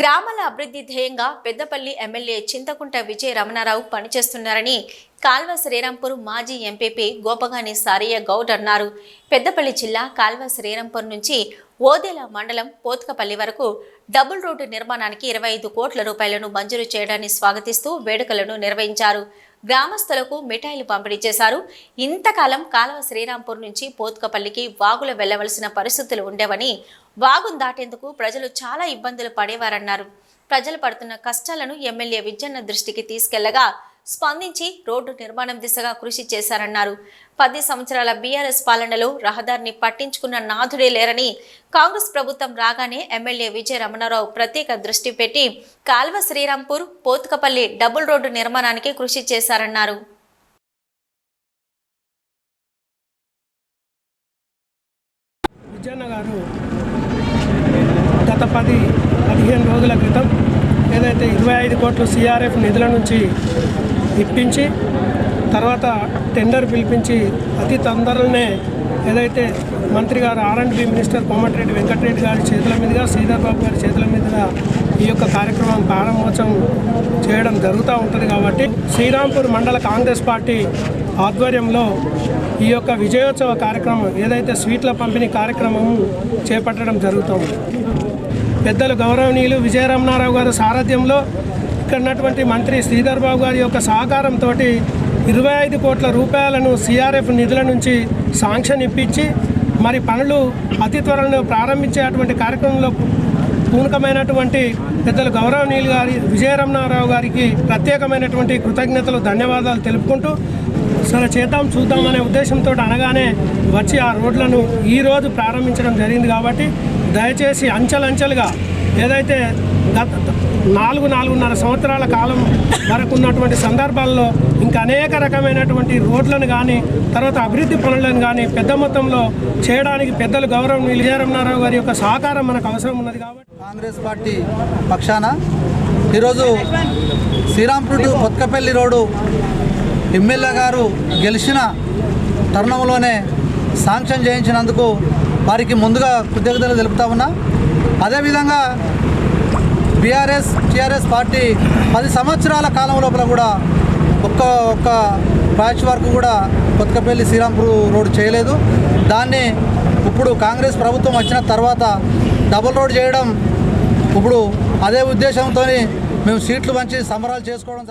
గ్రామాల అభివృద్ధి ధ్యేయంగా పెద్దపల్లి ఎమ్మెల్యే చింతకుంట విజయ రమణారావు పనిచేస్తున్నారని కాల్వ శ్రీరాంపూర్ మాజీ ఎంపీపీ గోపగాని సారయ్య గౌడ్ అన్నారు. పెద్దపల్లి జిల్లా కాల్వ శ్రీరాంపూర్ నుంచి ఓదెల మండలం పోత్కపల్లి వరకు డబుల్ రోడ్డు నిర్మాణానికి ఇరవై ఐదు కోట్ల రూపాయలను మంజూరు చేయడాన్ని స్వాగతిస్తూ వేడుకలను నిర్వహించారు. గ్రామస్తులకు మిఠాయిలు పంపిణీ చేశారు. ఇంతకాలం కాలవ శ్రీరాంపూర్ నుంచి పోత్కపల్లికి వాగులు వెళ్ళవలసిన పరిస్థితులు ఉండేవని వాగును దాటేందుకు ప్రజలు చాలా ఇబ్బందులు పడేవారన్నారు. ప్రజలు పడుతున్న కష్టాలను ఎమ్మెల్యే విజయన్న దృష్టికి తీసుకెళ్ళగా స్పందించి రోడ్డు నిర్మాణం దిశగా కృషి చేశారన్నారు. పది సంవత్సరాల బీఆర్ఎస్ పాలనలో రహదారిని పట్టించుకున్న నాథుడే లేరని కాంగ్రెస్ ప్రభుత్వం రాగానే ఎమ్మెల్యే విజయ రమణారావు ప్రత్యేక దృష్టి పెట్టి కాల్వ శ్రీరాంపూర్ పోతుకపల్లి డబుల్ రోడ్డు నిర్మాణానికి కృషి చేశారన్నారు. విజయన్న గారు గత పది పదిహేను రోజుల క్రితం ఏదైతే ఇరవై ఐదు కోట్లు సిఆర్ఎఫ్ నిధుల నుంచి ఇప్పించి తర్వాత టెండర్ పిలిపించి అతి తొందరలోనే ఏదైతే మంత్రి గారు R and B minister Komatireddy Venkatreddy గారి చేతుల మీదుగా శ్రీధర్ బాబు గారి చేతుల మీదుగా ఈ యొక్క కార్యక్రమం ప్రారంభోత్సవం చేయడం జరుగుతూ ఉంటుంది కాబట్టి శ్రీరాంపూర్ మండల కాంగ్రెస్ పార్టీ ఆధ్వర్యంలో ఈ యొక్క విజయోత్సవ కార్యక్రమం ఏదైతే స్వీట్ల పంపిణీ కార్యక్రమం చేపట్టడం జరుగుతుంది. పెద్దలు గౌరవనీయులు విజయరమణారావు గారి సారథ్యంలో ఇక్కడ ఉన్నటువంటి మంత్రి శ్రీధర్ బాబు గారి యొక్క సహకారంతో ఇరవై ఐదు కోట్ల రూపాయలను సిఆర్ఎఫ్ నిధుల నుంచి శాంక్షన్ ఇప్పించి మరి పనులు అతి త్వరలో ప్రారంభించేటువంటి కార్యక్రమంలో పూనకమైనటువంటి పెద్దలు గౌరవనీయులు గారి విజయరమణారావు గారికి ప్రత్యేకమైనటువంటి కృతజ్ఞతలు ధన్యవాదాలు తెలుపుకుంటూ సరే చేద్దాం చూద్దాం అనే ఉద్దేశంతో అనగానే వచ్చి ఆ రోడ్లను ఈరోజు ప్రారంభించడం జరిగింది కాబట్టి దయచేసి అంచెలంచెలుగా ఏదైతే గత నాలుగు నాలుగున్నర సంవత్సరాల కాలం వరకు ఉన్నటువంటి సందర్భాల్లో ఇంకా అనేక రకమైనటువంటి రోడ్లను కానీ తర్వాత అభివృద్ధి పనులను కానీ పెద్ద మొత్తంలో చేయడానికి పెద్దలు గౌరవం విజయరామనారావు గారి యొక్క సహకారం మనకు అవసరం ఉన్నది కాబట్టి కాంగ్రెస్ పార్టీ పక్షాన ఈరోజు శ్రీరాంపూర్ కొత్తపల్లి రోడ్డు ఎమ్మెల్యే గారు గెలిచిన తరుణంలోనే శాంక్షన్ చేయించినందుకు వారికి ముందుగా కృతజ్ఞతలు తెలుపుతా ఉన్నా. అదేవిధంగా బీఆర్ఎస్ టీఆర్ఎస్ పార్టీ పది సంవత్సరాల కాలం లోపల కూడా ఒక్క ఒక్క ప్యాచ్ వరకు కూడా కొత్తపల్లి శ్రీరాంపూర్ రోడ్ చేయలేదు. దాన్ని ఇప్పుడు కాంగ్రెస్ ప్రభుత్వం వచ్చిన తర్వాత డబుల్ రోడ్ చేయడం ఇప్పుడు అదే ఉద్దేశంతో మేము సీట్లు పంచి సంబరాలు చేసుకోవడం జరుగుతుంది